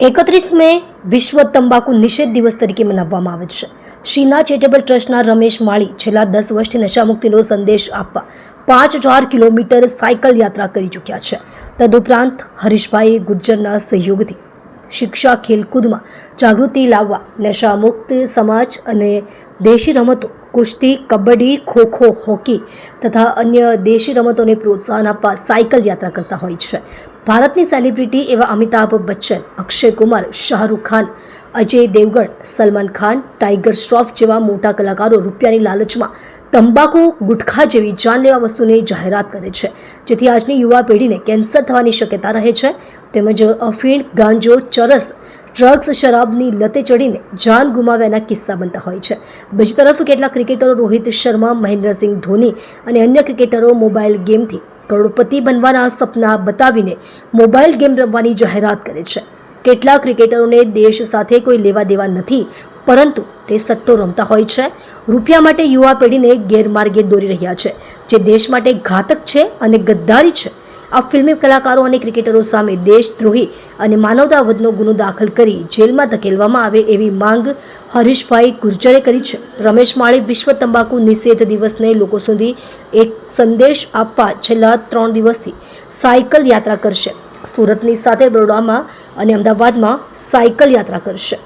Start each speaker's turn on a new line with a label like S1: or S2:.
S1: એકત્રીસ મે વિશ્વ તંબાકુ નિષેધ દિવસ તરીકે મનાવવામાં આવે છે. શ્રીના ચેરિટેબલ ટ્રસ્ટના રમેશ માળી છેલ્લા દસ વર્ષથી નશામુક્તિનો સંદેશ આપવા પાંચ હજાર કિલોમીટર સાયકલ યાત્રા કરી ચૂક્યા છે. તદુપરાંત હરીશભાઈ ગુર્જરના સહયોગથી શિક્ષા ખેલકૂદમાં જાગૃતિ લાવવા, નશામુક્ત સમાજ અને દેશી રમતો, કુસ્તી, કબડ્ડી, ખોખો, હોકી તથા અન્ય દેશી રમતોને પ્રોત્સાહન આપવા સાયકલ યાત્રા કરતા હોય છે. ભારતની સેલિબ્રિટી એવા અમિતાભ બચ્ચન, અક્ષય કુમાર, શાહરૂખ ખાન, અજય દેવગણ, સલમાન ખાન ટાઈગર શ્રોફ જેવા મોટા કલાકારો રૂપિયાની લાલચમાં તંબાકુ, ગુટખા જેવી જાનલેવા વસ્તુની જાહેરાત કરે છે. જેથી આજની યુવા પેઢીને કેન્સર થવાની શક્યતા રહે છે. તેમજ અફીણ, ગાંજો, ચરસ ડ્રગ્સ, શરાબની લતે ચડીને જાન ગુમાવ્યાના કિસ્સા બનતા હોય છે. બીજી તરફ કેટલાક ક્રિકેટરો રોહિત શર્મા, મહેન્દ્રસિંહ ધોની અને અન્ય ક્રિકેટરો મોબાઈલ ગેમથી કરોડપતિ બનવાના સપના બતાવીને મોબાઈલ ગેમ રમવાની જાહેરાત કરે છે. કેટલાક ક્રિકેટરોને દેશ સાથે કોઈ લેવા દેવા નથી, પરંતુ તે સટ્ટો રમતા હોય છે. રૂપિયા માટે યુવા પેઢીને ગેરમાર્ગે દોરી રહ્યા છે. જે દેશ માટે ઘાતક છે અને ગદ્દારી છે આ ફિલ્મી કલાકારો અને ક્રિકેટરો સામે દેશદ્રોહી અને માનવતાવધનો ગુનો દાખલ કરી જેલમાં ધકેલવામાં આવે એવી માંગ હરીશભાઈ ગુર્જરે કરી છે. રમેશ માળી વિશ્વ તંબાકુ નિષેધ દિવસને લોકો સુધી એક સંદેશ આપવા છેલ્લા ત્રણ દિવસથી સાયકલ યાત્રા કરશે. સુરતની સાથે બરોડામાં અને અમદાવાદમાં સાયકલ યાત્રા કરશે.